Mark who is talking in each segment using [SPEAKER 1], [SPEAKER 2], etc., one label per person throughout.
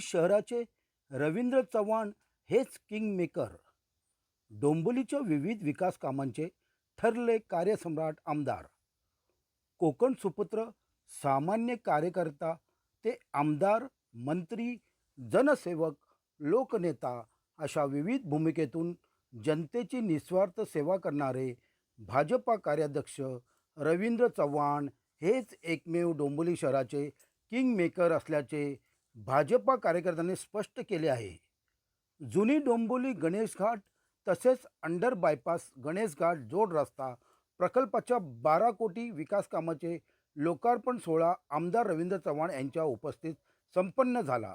[SPEAKER 1] शहराचे रवींद्र चव्हाण हेच किंगमेकर डोंबिवलीच्या विविध विकास कामांचे ठरले कार्यसम्राट आमदार. कोकण सुपुत्र सामान्य कार्यकर्ता ते आमदार मंत्री जनसेवक लोकनेता अशा विविध भूमिकेतून जनतेची निस्वार्थ सेवा करणारे भाजपा कार्याध्यक्ष रवींद्र चव्हाण हेच एकमेव डोंबिवली शहराचे किंगमेकर असल्याचे भाजपा कार्यकर्त्यांनी स्पष्ट केले आहे. जुनी डोंबोली गणेश घाट तसेच अंडर बायपास गणेश घाट जोड रस्ता प्रकल्पाच्या बारा कोटी विकास कामाचे लोकार्पण सोहळा आमदार रवींद्र चव्हाण यांच्या उपस्थित संपन्न झाला.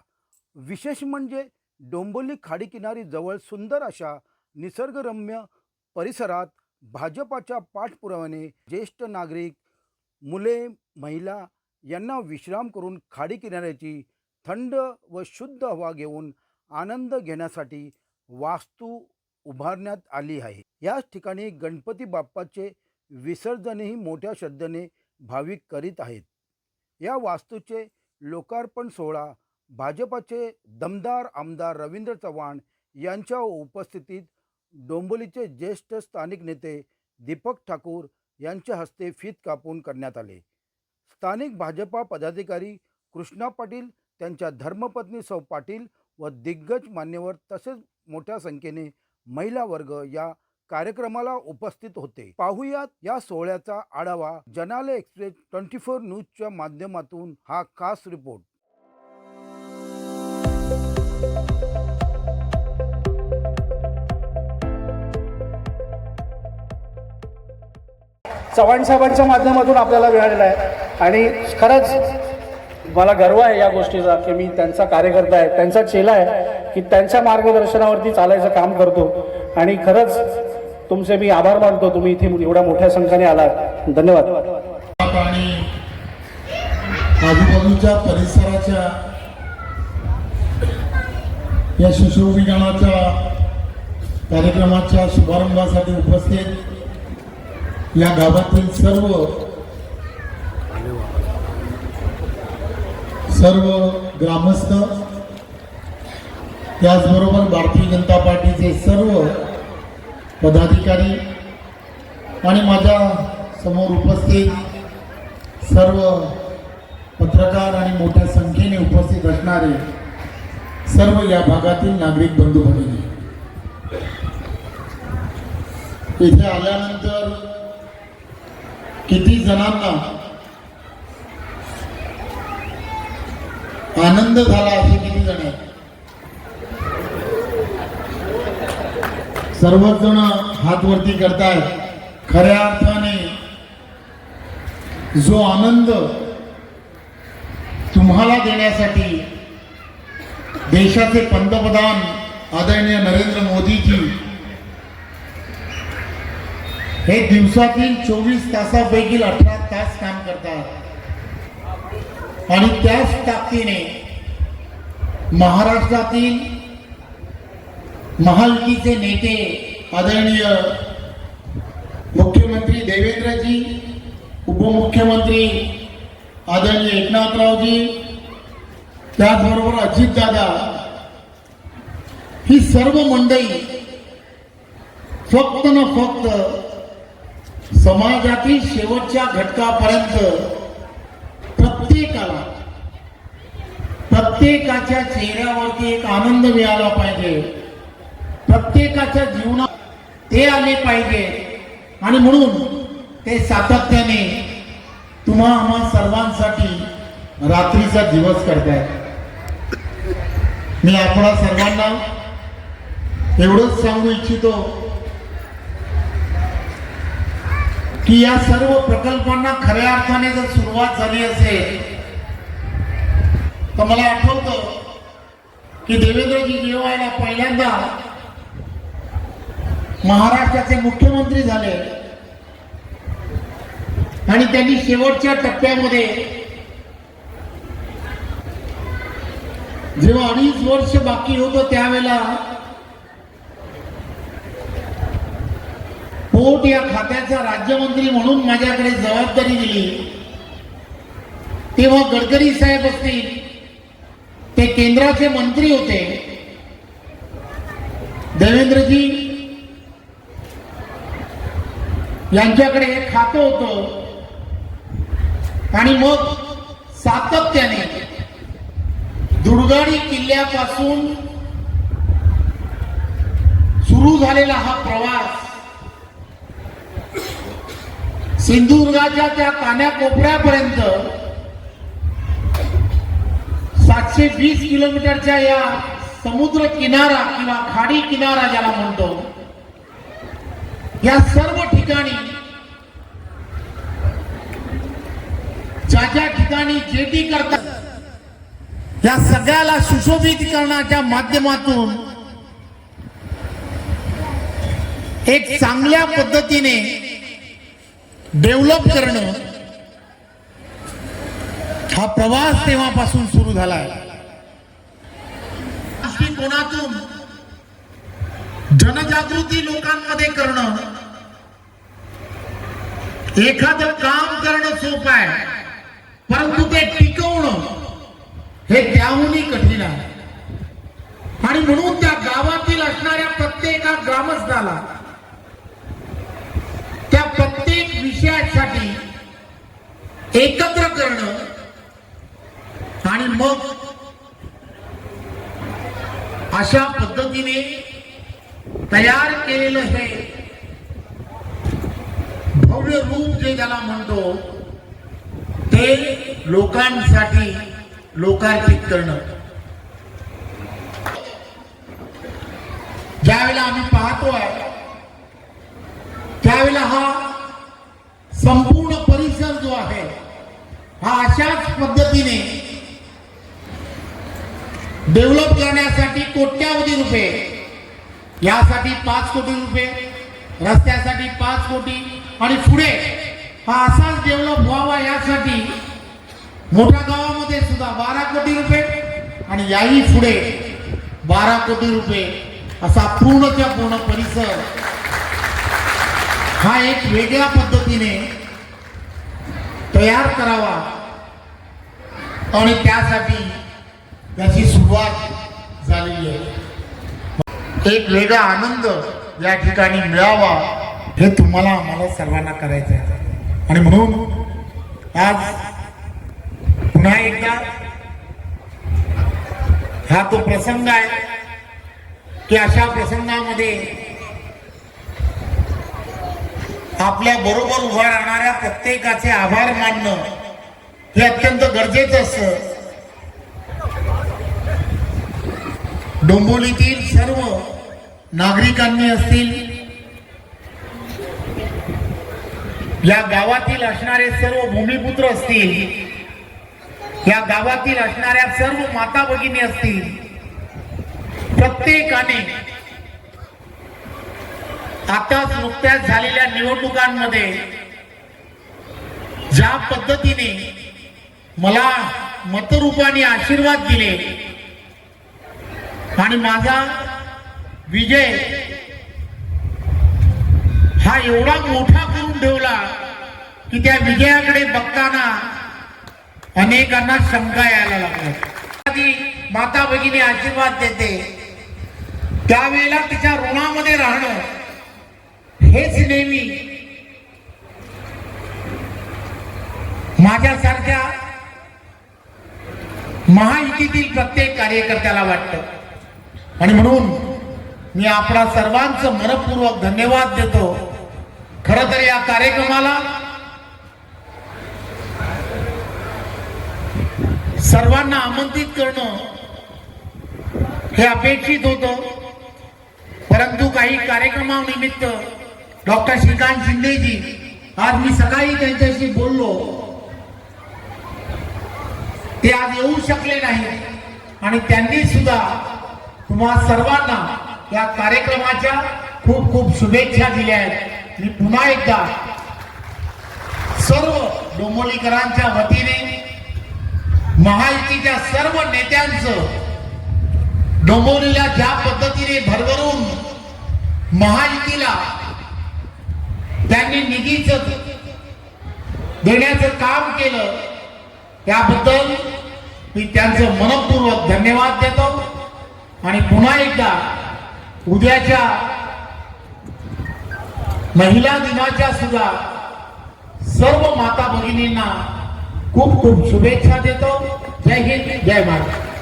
[SPEAKER 1] विशेष म्हणजे डोंबोली खाडीकिनारी जवळ सुंदर अशा निसर्गरम्य परिसरात भाजपाच्या पाठपुराव्याने ज्येष्ठ नागरिक मुले महिला यांना विश्राम करून खाडी किनाऱ्याची थंड व शुद्ध हवा घेऊन आनंद घेण्यासाठी वास्तू उभारण्यात आली आहे. याच ठिकाणी गणपती बाप्पाचे विसर्जनही मोठ्या श्रद्धेने भाविक करीत आहेत. या वास्तूचे लोकार्पण सोहळा भाजपाचे दमदार आमदार रवींद्र चव्हाण यांच्या उपस्थितीत डोंबोलीचे ज्येष्ठ स्थानिक नेते दीपक ठाकूर यांच्या हस्ते फीत कापून करण्यात आले. स्थानिक भाजपा पदाधिकारी कृष्णा पाटील त्यांच्या धर्मपत्नी सौ पाटील व दिग्गज मान्यवर तसेच मोठ्या संख्येने महिला वर्ग या कार्यक्रमाला उपस्थित होते. पाहुयात या सोहळ्याचा आढावा जनाले एक्सप्रेस ट्वेंटी फोर न्यूजच्या माध्यमातून हा खास रिपोर्ट.
[SPEAKER 2] चव्हाण साहेबांच्या माध्यमातून आपल्याला मिळालेला आहे. आणि खरंच मला गर्व आहे या गोष्टीचा की मी त्यांचा कार्यकर्ता आहे त्यांचा चेला आहे की त्यांच्या मार्गदर्शनावरती चालायचं काम करतो. आणि खरंच तुमचे मी आभार मानतो तुम्ही इथे एवढ्या मोठ्या संख्येने आलात. धन्यवाद.
[SPEAKER 3] आणि आजूबाजूच्या परिसराच्या या सुशोभीकरणाच्या कार्यक्रमाच्या शुभारंभासाठी उपस्थित या गावातील सर्व सर्व ग्रामस्थ त्याचबरोबर भारतीय जनता पार्टीचे सर्व पदाधिकारी आणि माझ्यासमोर उपस्थित सर्व पत्रकार आणि मोठ्या संख्येने उपस्थित असणारे सर्व या भागातील नागरिक बंधू भगिनी इथे आल्यानंतर किती जणांना आनंद झाला असे किती जण आहेत? सर्वच जण हातवरती करताय खऱ्या अर्थाने जो आनंद तुम्हाला देण्यासाठी देशाचे पंतप्रधान आदरणीय नरेंद्र मोदीजी हे दिवसातील चोवीस तासापैकी अठरा तास काम करतात. आणि त्याच ताकदीने महाराष्ट्रातील महालकीचे नेते आदरणीय मुख्यमंत्री देवेंद्रजी उपमुख्यमंत्री आदरणीय एकनाथरावजी त्याचबरोबर अजितदादा ही सर्व मंडळी फक्त न फक्त समाजातील शेवटच्या घटकापर्यंत प्रत्येकाच्या चेहऱ्यावरती एक आनंद मिळाला पाहिजे. प्रत्येकाच्या जीवनात ते आले पाहिजे. आणि म्हणून ते सातत्याने तुम्हा आम्हा सर्वांसाठी रात्रीचा दिवस करतायत मी आपणा सर्वांना एवढंच सांगू इच्छितो की या सर्व प्रकल्पांना खऱ्या अर्थाने जर सुरुवात झाली असेल तर मला आठवतं की देवेंद्रजी जेव्हा पहिल्यांदा महाराष्ट्राचे मुख्यमंत्री झाले. आणि त्यांनी शेवटच्या टप्प्यामध्ये जेव्हा अडीच वर्ष बाकी होतं त्यावेळेला पोट या खात्याचा राज्यमंत्री म्हणून माझ्याकडे जबाबदारी दिली. तेव्हा गडकरी साहेब असतील ते केंद्राचे मंत्री होते. देवेंद्रजी यांच्याकडे हे खातं होतं. आणि मग सातत्याने दुर्गाडी किल्ल्यापासून सुरू झालेला हा प्रवास सिंधुदुर्गाच्या त्या कान्याकोपऱ्यापर्यंत सातशे वीस किलोमीटरच्या या समुद्र किनारा किंवा खाडी किनारा ज्याला म्हणतो या सर्व ठिकाणी ज्या ज्या ठिकाणी जेटी करतात या सगळ्याला सुशोभित करण्याच्या माध्यमातून एक चांगल्या पद्धतीने डेव्हलप करणं हा प्रवास तेव्हापासून सुरू झालाय. दृष्टिकोनातून जनजागृती लोकांमध्ये करणं. एखादं काम करणं सोपं आहे परंतु ते टिकवणं हे त्याहूनही कठीण आहे. आणि म्हणून त्या गावातील असणाऱ्या प्रत्येका ग्रामस्थाला त्या प्रत्येक विषयासाठी एकत्र करणं आणि मग अशा पद्धतीने तयार केलेलं हे भव्य रूप जे ज्याला म्हणतो ते लोकांसाठी लोकार्पित करणं. ज्यावेळेला आम्ही पाहतोय त्यावेळेला हा संपूर्ण परिसर जो आहे हा अशाच पद्धतीने डेव्हलप करण्यासाठी कोट्यावधी रुपये. यासाठी पाच कोटी रुपये रस्त्यासाठी पाच कोटी आणि पुढे हा असाच डेव्हलप व्हावा यासाठी मोठ्या गावामध्ये सुद्धा बारा कोटी रुपये आणि याही पुढे बारा कोटी रुपये असा पूर्णच्या पूर्ण परिसर. हा एक वेगळ्या पद्धतीने तयार करावा आणि त्यासाठी त्याची सुरुवात झालेली आहे. एक वेगळा आनंद या ठिकाणी मिळावा हे तुम्हाला आम्हाला सर्वांना करायचं आहे. आणि म्हणून आज पुन्हा एकदा हा तो प्रसंग आहे की अशा प्रसंगामध्ये आपल्या बरोबर उभा राहणाऱ्या प्रत्येकाचे आभार मानणं हे अत्यंत गरजेचं असतं. डोंबिवलीतील सर्व नागरिकांनी असतील या गावातील असणारे सर्व भूमिपुत्र असतील या गावातील असणाऱ्या सर्व माता भगिनी असतील प्रत्येकाने आताच नुकत्याच झालेल्या निवडणुकांमध्ये ज्या पद्धतीने मला मतरूपाने आशीर्वाद दिले आणि माझा विजय हा एवढा मोठा करून ठेवला की त्या विजयाकडे बघताना अनेकांना शंका यायला लागल्या. ती माता भगिनी आशीर्वाद देते. त्यावेळेला तिच्या ऋणामध्ये राहणं हेच नेहमी माझ्यासारख्या महायुतीतील प्रत्येक कार्यकर्त्याला वाटतं. आणि म्हणून मी आपणा सर्वांचं मनपूर्वक धन्यवाद देतो. खर तर या कार्यक्रमाला सर्वांना आमंत्रित करणं हे अपेक्षित होतं. परंतु काही कार्यक्रमानिमित्त डॉक्टर श्रीकांत शिंदेजी आज मी सकाळी त्यांच्याशी बोललो. ते आज येऊ शकले नाही आणि त्यांनी सुद्धा तुम्हा सर्वांना या कार्यक्रमाच्या खूप खूप शुभेच्छा दिल्या आहेत. मी पुन्हा एकदा सर्व डोंबोलीकरांच्या वतीने महायुतीच्या सर्व नेत्यांचं डोंबोलीला ज्या पद्धतीने भरभरून महायुतीला त्यांनी निधीच देण्याचं काम केलं त्याबद्दल मी त्यांचं मनपूर्वक धन्यवाद देतो. आणि पुन्हा एकदा उद्याच्या महिला दिनाच्या सुद्धा सर्व माता भगिनींना खूप खूप शुभेच्छा देतो. जय हिंद जय महाराष्ट्र